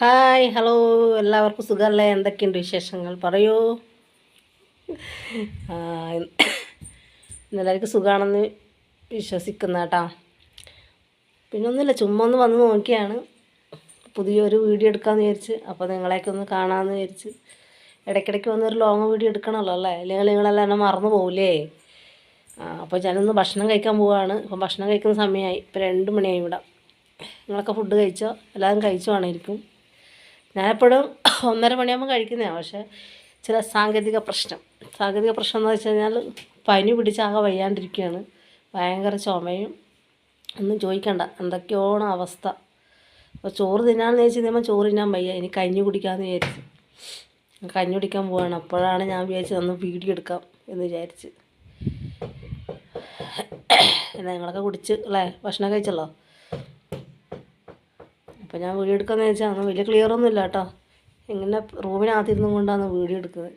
Hi hello എല്ലാവർക്കും സുഖമല്ലേ എന്തൊക്കെയുണ്ട് വിശേഷങ്ങൾ? പറയൂ. എല്ലാവർക്കും സുഖമാണെന്ന് വിശ്വസിക്കുന്ന കേട്ടോ. പിന്നെ ഒന്നുമില്ല ചുമ്മാ ഒന്ന് വന്ന് നോക്കിയാണ്. പുതിയൊരു വീഡിയോ എടുക്കാമെന്ന് വിചാരിച്ച് അപ്പോൾ നിങ്ങളെയൊക്കെ ഒന്ന് കാണാമെന്ന് വിചാരിച്ച്. ഇടയ്ക്കിടയ്ക്ക് വന്നൊരു ലോങ് വീഡിയോ എടുക്കണമല്ലോ അല്ലേ? അല്ലെങ്കിൽ നിങ്ങളെല്ലാം എന്നെ മറന്നു പോകില്ലേ അപ്പോൾ ഞാനൊന്ന് ഭക്ഷണം കഴിക്കാൻ പോവുകയാണ് അപ്പം ഭക്ഷണം കഴിക്കുന്ന സമയമായി. ഇപ്പോൾ രണ്ട് മണിയായി ഇവിടെ. നിങ്ങളൊക്കെ ഫുഡ് കഴിച്ചോ? എല്ലാവരും കഴിച്ചു വേണമായിരിക്കും ഞാനെപ്പോഴും ഒന്നര മണിയാകുമ്പോൾ കഴിക്കുന്നതാണ് പക്ഷേ ചില സാങ്കേതിക പ്രശ്നം. സാങ്കേതിക പ്രശ്നം എന്ന് വെച്ച് കഴിഞ്ഞാൽ പനി പിടിച്ചാകെ വയ്യാണ്ടിരിക്കുകയാണ് ഭയങ്കര ചുമയും ഒന്നും ചോദിക്കണ്ട. എന്തൊക്കെയാണ് അവസ്ഥ. അപ്പോൾ ചോറ് തിന്നാന്ന് ചോദിച്ചു കഴിയുമ്പോൾ ചോറ് തിന്നാൻ വയ്യ. ഇനി കഞ്ഞി കുടിക്കാമെന്ന് വിചാരിച്ച്. കഞ്ഞി കുടിക്കാൻ പോവാണ്. അപ്പോഴാണ് ഞാൻ വിചാരിച്ചത് ഒന്ന് വീഡിയോ എടുക്കാം എന്ന് വിചാരിച്ച്. എന്നാൽ നിങ്ങളൊക്കെ കുടിച്ച് അല്ലേ? ഭക്ഷണം കഴിച്ചല്ലോ? അപ്പോൾ ഞാൻ വീഡിയോ എടുക്കാമെന്ന് വെച്ചാൽ അന്ന് വലിയ ക്ലിയർ ഒന്നും ഇല്ല കേട്ടോ ഇങ്ങനെ റൂമിനകത്തിരുന്നും കൊണ്ടാണ് വീഡിയോ എടുക്കുന്നത്.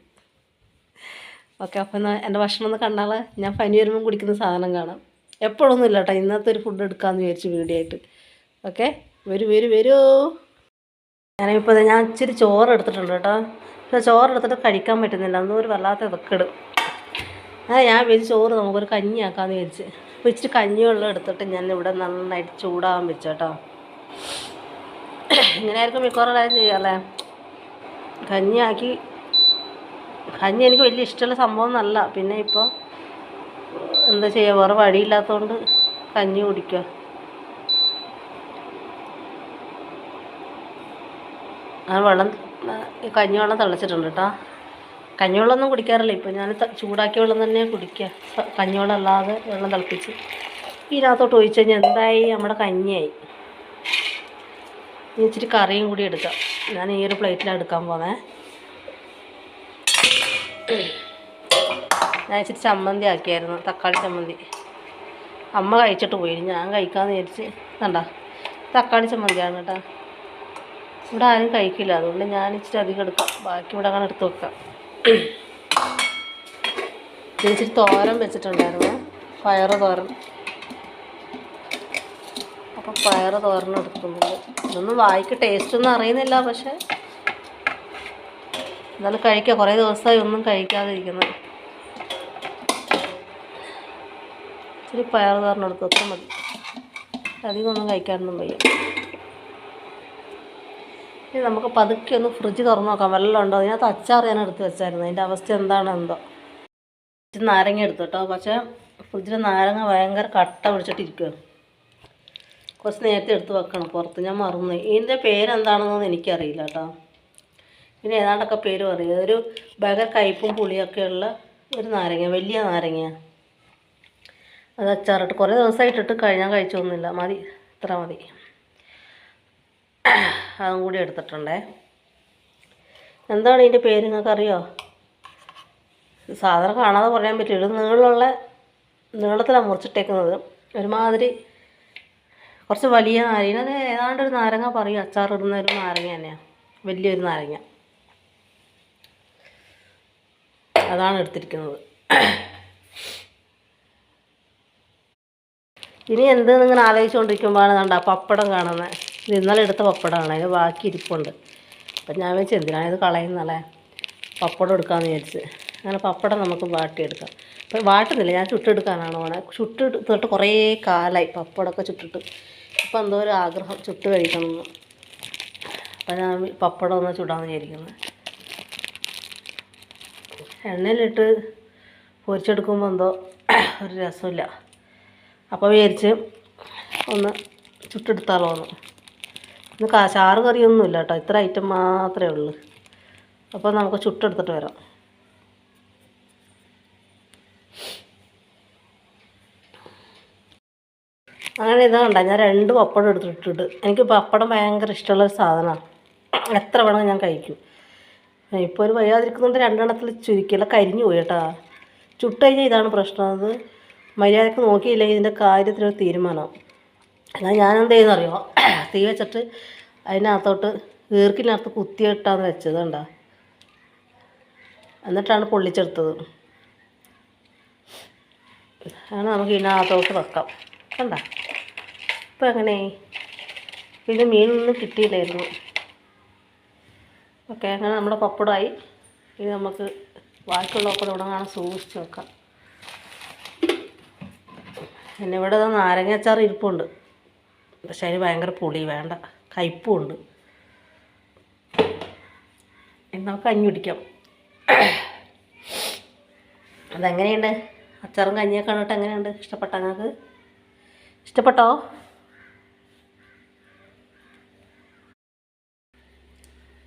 ഓക്കെ അപ്പോൾ എന്നാൽ എന്റെ ഭക്ഷണം ഒന്ന് കണ്ടാൽ ഞാൻ പനി വരുമ്പം കുടിക്കുന്ന സാധനം കാണാം. എപ്പോഴൊന്നും ഇല്ല കേട്ടോ ഇന്നത്തെ ഒരു ഫുഡ് എടുക്കാമെന്ന് വിചാരിച്ചു വീഡിയോ ആയിട്ട്. ഓക്കെ വരൂ വരൂ വരൂ. ഞാനിപ്പോൾ ഞാൻ ഇച്ചിരി ചോറ് എടുത്തിട്ടുണ്ട് കേട്ടോ. പക്ഷേ ചോറ് എടുത്തിട്ട് കഴിക്കാൻ പറ്റുന്നില്ല. എന്തോ ഒരു വല്ലാത്ത ഇതൊക്കെയിടും അതെ ഞാൻ വിചാരിച്ച് ചോറ് നമുക്കൊരു കഞ്ഞിയാക്കാമെന്ന് വിചാരിച്ച്. അപ്പോൾ ഇച്ചിരി കഞ്ഞിവെള്ളം എടുത്തിട്ട് ഞാൻ ഇവിടെ നന്നായിട്ട് ചൂടാകാൻ വെച്ചു കേട്ടോ ഇങ്ങനെയായിരിക്കും മിക്കവാറും എല്ലാവരും ചെയ്യാറല്ലേ കഞ്ഞിയാക്കി കഞ്ഞി എനിക്ക് വലിയ ഇഷ്ടമുള്ള സംഭവം എന്നല്ല പിന്നെ ഇപ്പോൾ എന്താ ചെയ്യുക വേറെ വഴിയില്ലാത്തതുകൊണ്ട് കഞ്ഞി കുടിക്കുക. ആ വെള്ളം കഞ്ഞി വെള്ളം തിളച്ചിട്ടുണ്ട് കേട്ടോ. കഞ്ഞിവെള്ളമൊന്നും കുടിക്കാറില്ല. ഇപ്പോൾ ഞാൻ ചൂടാക്കിയ വെള്ളം തന്നെ കുടിക്കുക. കഞ്ഞിവെള്ളം അല്ലാതെ വെള്ളം തിളപ്പിച്ച് ഇതിനകത്തോട്ട് ഒഴിച്ച് കഴിഞ്ഞാൽ എന്തായി? നമ്മുടെ കഞ്ഞിയായി. ഇനി ഇച്ചിരി കറിയും കൂടി എടുക്കാം. ഞാൻ ഈ ഒരു പ്ലേറ്റിലാണ് എടുക്കാൻ പോന്നേ ഞാൻ ഇച്ചിരി ചമ്മന്തി ആക്കിയായിരുന്നു തക്കാളി ചമ്മന്തി. അമ്മ കഴിച്ചിട്ട് പോയി ഞാൻ കഴിക്കാമെന്ന് വിചാരിച്ച്. കണ്ട തക്കാളി ചമ്മന്തിയാണ് കേട്ടോ. ഇവിടെ ആരും കഴിക്കില്ല അതുകൊണ്ട് ഞാൻ ഇച്ചിരി അധികം എടുക്കാം. ബാക്കി ഇവിടെ അങ്ങനെ എടുത്ത് വെക്കാം. ഇച്ചിരി തോരൻ വെച്ചിട്ടുണ്ടായിരുന്നു പയറ് തോരൻ അപ്പോൾ പയർ തോരൻ എടുക്കുന്നുണ്ട് ഇതൊന്നും വായിക്ക് ടേസ്റ്റ് ഒന്നും അറിയുന്നില്ല പക്ഷേ എന്നാലും കഴിക്കുക കുറേ ദിവസമായി ഒന്നും കഴിക്കാതിരിക്കുന്നത്. ഇച്ചിരി പയർ എടുക്കും അത്ര മതി. അധികം ഒന്നും കഴിക്കാനൊന്നും വയ്യ. ഇനി നമുക്ക് പതുക്കെ ഒന്ന് ഫ്രിഡ്ജ് തുറന്ന് നോക്കാം. വെള്ളം ഉണ്ടോ? അതിനകത്ത് അച്ചാർ ഞാൻ എടുത്ത് വെച്ചായിരുന്നു. അതിന്റെ അവസ്ഥ എന്താണ് എന്തോ നാരങ്ങ എടുത്തു കേട്ടോ. പക്ഷേ ഫ്രിഡ്ജിൽ നാരങ്ങ ഭയങ്കര കട്ട പിടിച്ചിട്ടിരിക്കുകയാണ് കുറച്ച് നേരത്തെ എടുത്ത് വെക്കണം പുറത്ത്. ഞാൻ മറന്നു ഇതിന്റെ പേരെന്താണെന്നൊന്നും എനിക്കറിയില്ല കേട്ടോ. പിന്നെ ഏതാണ്ടൊക്കെ പേര് പറയുക ഒരു ഭയങ്കര കയ്പും പുളിയൊക്കെയുള്ള ഒരു നാരങ്ങ വലിയ നാരങ്ങ. അത് അച്ചാറിട്ട് കുറേ ദിവസമായിട്ടിട്ട് കഴിഞ്ഞാൽ കഴിച്ചൊന്നുമില്ല മതി ഇത്ര മതി. അതും കൂടി എടുത്തിട്ടുണ്ടേ. എന്താണ് ഇതിന്റെ പേര് നിങ്ങൾക്കറിയോ? സാധാരണ കാണാതെ പറയാൻ പറ്റില്ല. ഒരു നീളമുള്ള നീളത്തിലാണ് മുറിച്ചിട്ടേക്കുന്നത്. ഒരുമാതിരി കുറച്ച് വലിയ നാരങ്ങ. അത് ഏതാണ്ട് ഒരു നാരങ്ങ പറയും. അച്ചാറിടുന്ന ഒരു നാരങ്ങ തന്നെയാണ് വലിയൊരു നാരങ്ങ. അതാണ് എടുത്തിരിക്കുന്നത്. ഇനി എന്ത് നിങ്ങൾ ആലോചിച്ചുകൊണ്ടിരിക്കുമ്പോഴാണ് കണ്ട പപ്പടം കാണുന്നത് ഇത് ഇന്നലെ എടുത്ത പപ്പടമാണ്. അതിന് ബാക്കി ഇരിപ്പുണ്ട്. അപ്പം ഞാൻ വെച്ച് എന്തിനാണ് ഇത് കളയുന്നല്ലേ പപ്പടം എടുക്കാമെന്ന് വിചാരിച്ച്. അങ്ങനെ പപ്പടം നമുക്ക് വാട്ടിയെടുക്കാം. അപ്പം വാട്ടുന്നില്ല. ഞാൻ ചുട്ടെടുക്കാനാണ് പോണേ. തൊട്ട് കുറേ കാലമായി പപ്പടമൊക്കെ ചുട്ടിട്ട്. ഇപ്പം എന്തോ ഒരു ആഗ്രഹം ചുട്ട് കഴിക്കണമെന്ന്. അപ്പം ഞാൻ പപ്പടം ഒന്ന് ചുടാമെന്ന് വിചാരിക്കുന്നത് എണ്ണയിലിട്ട് പൊരിച്ചെടുക്കുമ്പോൾ എന്തോ ഒരു രസമില്ല. അപ്പോൾ വിചാരിച്ച് ഒന്ന് ചുട്ടെടുത്താലോ എന്ന്. ഇന്ന് കാശാറ് കറിയൊന്നുമില്ല കേട്ടോ. ഇത്ര ഐറ്റം മാത്രമേ ഉള്ളൂ. അപ്പോൾ നമുക്ക് ചുട്ടെടുത്തിട്ട് വരാം. അങ്ങനെ ഇതാ കണ്ട ഞാൻ രണ്ട് പപ്പടം എടുത്തിട്ടിട്ട്. എനിക്ക് പപ്പടം ഭയങ്കര ഇഷ്ടമുള്ള ഒരു സാധനമാണ്. എത്ര വേണമെങ്കിൽ ഞാൻ കഴിക്കും. ഇപ്പോൾ ഒരു വയ്യാതിരിക്കുന്നുണ്ട് രണ്ടെണ്ണത്തിൽ ചുരുക്കിയല്ല കരിഞ്ഞു പോയി കേട്ടോ. ചുട്ട് കഴിഞ്ഞാൽ ഇതാണ് പ്രശ്നം. അത് മര്യാദയ്ക്ക് നോക്കിയില്ലെങ്കിൽ ഇതിന്റെ കാര്യത്തിലൊരു തീരുമാനം. എന്നാൽ ഞാൻ എന്ത് ചെയ്യുന്നറിയോ? തീ വെച്ചിട്ട് അതിനകത്തോട്ട് ഈർക്കിനകത്ത് കുത്തിയിട്ടാന്ന് വെച്ചത് കണ്ടാ. എന്നിട്ടാണ് പൊള്ളിച്ചെടുത്തത്. അങ്ങനെ നമുക്ക് ഇതിനകത്തോട്ട് വെക്കാം. കണ്ട? ഇപ്പം അങ്ങനെ ഇത് മീനൊന്നും കിട്ടിയില്ലായിരുന്നു. ഓക്കെ അങ്ങനെ നമ്മുടെ പപ്പടമായി. ഇത് നമുക്ക് ബാക്കിയുള്ളതൊക്കെ ഇവിടെ കാണാൻ സൂക്ഷിച്ച് വെക്കാം. പിന്നെ ഇവിടെ ദാ നാരങ്ങ അച്ചാർ ഇരിപ്പുണ്ട്. പക്ഷേ അതിന് ഭയങ്കര പുളി വേണ്ട. കയ്പും ഉണ്ട് ഇനി നമുക്ക് കഞ്ഞി കുടിക്കാം. അതെങ്ങനെയുണ്ട്? അച്ചാറും കഞ്ഞിയൊക്കെ കണ്ടിട്ട് എങ്ങനെയുണ്ട്? ഇഷ്ടപ്പെട്ട നിങ്ങൾക്ക്? ഇഷ്ടപ്പെട്ടോ?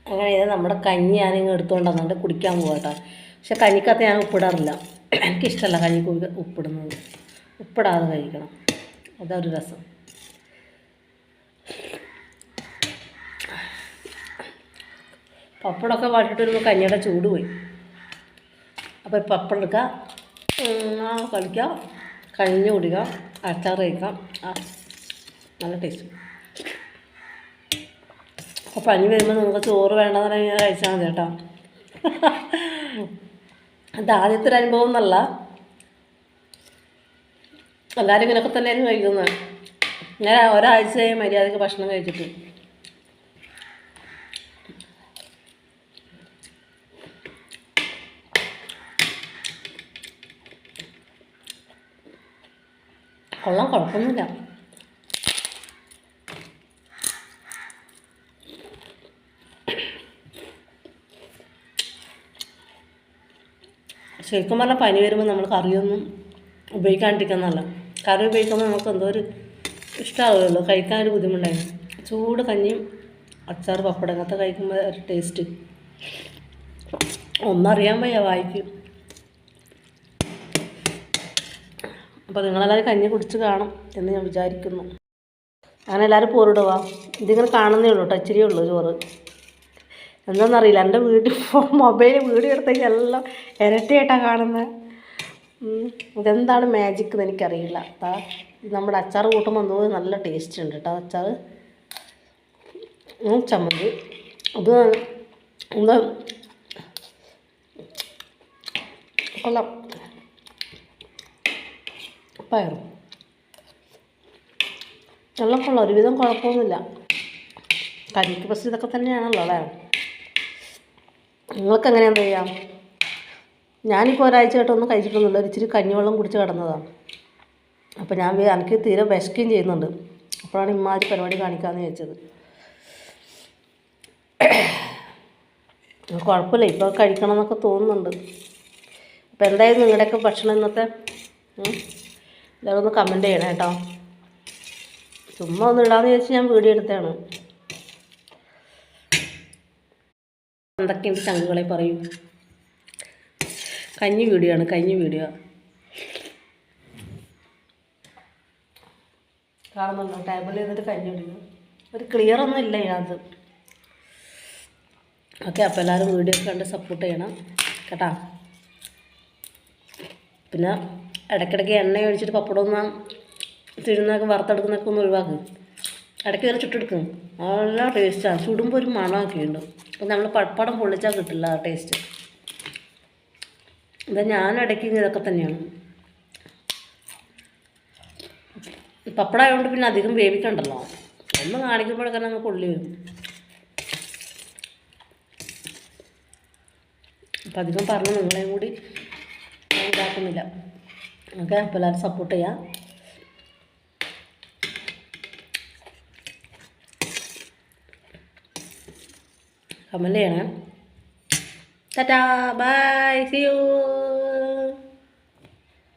അങ്ങനെ ഇത് നമ്മുടെ കഞ്ഞി ഞാനിങ്ങ് എടുത്തുകൊണ്ട് വന്നിട്ട് കുടിക്കാൻ പോകട്ടോ കേട്ടോ പക്ഷെ കഞ്ഞിക്കകത്ത് ഞാൻ ഉപ്പിടാറില്ല. എനിക്കിഷ്ടമല്ല ഉപ്പ് ഉപ്പിടുന്നത്. ഉപ്പിടാതെ കഴിക്കണം. അതൊരു രസം. പപ്പടമൊക്കെ വാട്ടിട്ട് വരുമ്പോൾ കഞ്ഞിയുടെ ചൂട് പോയി. അപ്പോൾ പപ്പടം എടുക്കുക കളിക്കുക കഞ്ഞി കുടിക്കുക അച്ചാർ കഴിക്കാം. നല്ല ടേസ്റ്റ് അപ്പോൾ പനി വരുമ്പോൾ നിങ്ങൾക്ക് ചോറ് വേണ്ടെന്ന് ഇങ്ങനെ കഴിച്ചാൽ മതി കേട്ടോ. അത് ആദ്യത്തെ ഒരു അനുഭവം എന്നല്ല. എല്ലാവരും ഇങ്ങനെയൊക്കെ തന്നെയായിരുന്നു കഴിക്കുന്നത്. ഞാൻ ഒരാഴ്ചയായി മര്യാദയ്ക്ക് ഭക്ഷണം കഴിച്ചിട്ട്. കൊള്ളാം കുഴപ്പമൊന്നുമില്ല ശരിക്കും പറഞ്ഞാൽ പനി വരുമ്പോൾ നമ്മൾ കറിയൊന്നും ഉപയോഗിക്കാണ്ടിരിക്കുന്നതല്ല കറി ഉപയോഗിക്കുമ്പോൾ നമുക്ക് എന്തോ ഒരു ഇഷ്ടമാവുമല്ലോ കഴിക്കാൻ ഒരു ബുദ്ധിമുട്ടായിരുന്നു ചൂട് കഞ്ഞിയും അച്ചാർ പപ്പടം അങ്ങനത്തെ കഴിക്കുമ്പോൾ ഒരു ടേസ്റ്റ് ഒന്നറിയാൻ വയ്യ വായിക്ക്. അപ്പോൾ നിങ്ങളെല്ലാവരും കഞ്ഞി കുടിച്ച് കാണും എന്ന് ഞാൻ വിചാരിക്കുന്നു. അങ്ങനെ എല്ലാവരും പോരിടുക ഇതിങ്ങനെ കാണുന്നേ ഉള്ളൂ കേട്ടോ ഉള്ളൂ ചോറ്. എന്താണെന്നറിയില്ല എന്റെ വീട്ടിൽ മൊബൈൽ വീഡിയോ എടുത്തേക്ക് എല്ലാം ഇരട്ടിയായിട്ടാണ് കാണുന്നത് ഇതെന്താണ് മാജിക് എന്ന് എനിക്കറിയില്ല. ഇത് നമ്മുടെ അച്ചാർ കൂട്ടുമ്പോൾ എന്തോ നല്ല ടേസ്റ്റ് ഉണ്ട് കേട്ടോ അച്ചാർ ചമ്മന്തി. അത് എന്താ? കൊള്ളാം. പയറും വെള്ളം കൊള്ളാം ഒരുവിധം കുഴപ്പമൊന്നുമില്ല. കരിക്ക് പ്രശ്നം ഇതൊക്കെ തന്നെയാണല്ലോ അല്ലേ? നിങ്ങൾക്ക് എങ്ങനെ എന്താ ചെയ്യാം? ഞാനിപ്പോൾ ഒരാഴ്ചയായിട്ടൊന്നും കഴിച്ചിട്ടൊന്നുമില്ല ഒരു ഇച്ചിരി കഞ്ഞിവെള്ളം കുടിച്ച് കിടന്നതാണ് അപ്പോൾ ഞാൻ എനിക്ക് തീരെ വിശക്കുകയും ചെയ്യുന്നുണ്ട്. അപ്പോഴാണ് ഇമ്മാതിരി പരിപാടി കാണിക്കാമെന്ന് ചോദിച്ചത് കുഴപ്പമില്ല ഇപ്പോൾ കഴിക്കണം എന്നൊക്കെ തോന്നുന്നുണ്ട്. അപ്പോൾ എന്തായാലും നിങ്ങളുടെയൊക്കെ ഭക്ഷണം ഇന്നത്തെ? ഒന്ന് കമന്റ് ചെയ്യണേ കേട്ടോ ചുമ്മാ ഒന്ന് ഇടാന്ന് ചോദിച്ചാൽ ഞാൻ വീഡിയോ എടുത്താണ് എന്തൊക്കെയുണ്ട് ചങ്കുകളെ പറയും. കഞ്ഞി വീഡിയോ ആണ് കഞ്ഞി വീഡിയോ കാണുന്നുണ്ടോ? ടേബിളിൽ ഇരുന്നിട്ട് കഞ്ഞി കുടിക്കുന്നു ഒരു ക്ലിയർ ഒന്നും ഇല്ല ഇതിനകത്ത്. ഓക്കെ അപ്പോൾ എല്ലാവരും വീഡിയോ കണ്ട് സപ്പോർട്ട് ചെയ്യണം. കേട്ടാ? പിന്നെ ഇടയ്ക്കിടയ്ക്ക് എണ്ണ ഒഴിച്ചിട്ട് പപ്പടം ഒന്ന് തിരുന്നൊക്കെ വറുത്തെടുക്കുന്നൊക്കെ ഒന്ന് ഒഴിവാക്കും. ഇടയ്ക്ക് ഇങ്ങനെ ചുട്ടെടുക്കും. നല്ല ടേസ്റ്റാണ് ചുടുമ്പോൾ ഒരു മണമൊക്കെ ഉണ്ട് അപ്പം നമ്മൾ പപ്പടം പൊള്ളിച്ചാൽ കിട്ടില്ല ആ ടേസ്റ്റ് ഇത് ഞാൻ ഇടയ്ക്ക് ഇതൊക്കെ തന്നെയാണ്. പപ്പടം ആയതുകൊണ്ട് പിന്നെ അധികം വേവിക്കണ്ടല്ലോ. ഒന്ന് കാണിക്കുമ്പോഴൊക്കെ അങ്ങ് പൊള്ളി വരും. അപ്പം അധികം പറഞ്ഞു നിങ്ങളെയും കൂടി ഇതാക്കുന്നില്ല. ഓക്കെ അപ്പോൾ എല്ലാവരും സപ്പോർട്ട് ചെയ്യാം. കമന്റ് ചെയ്യണേ. Tata bye C U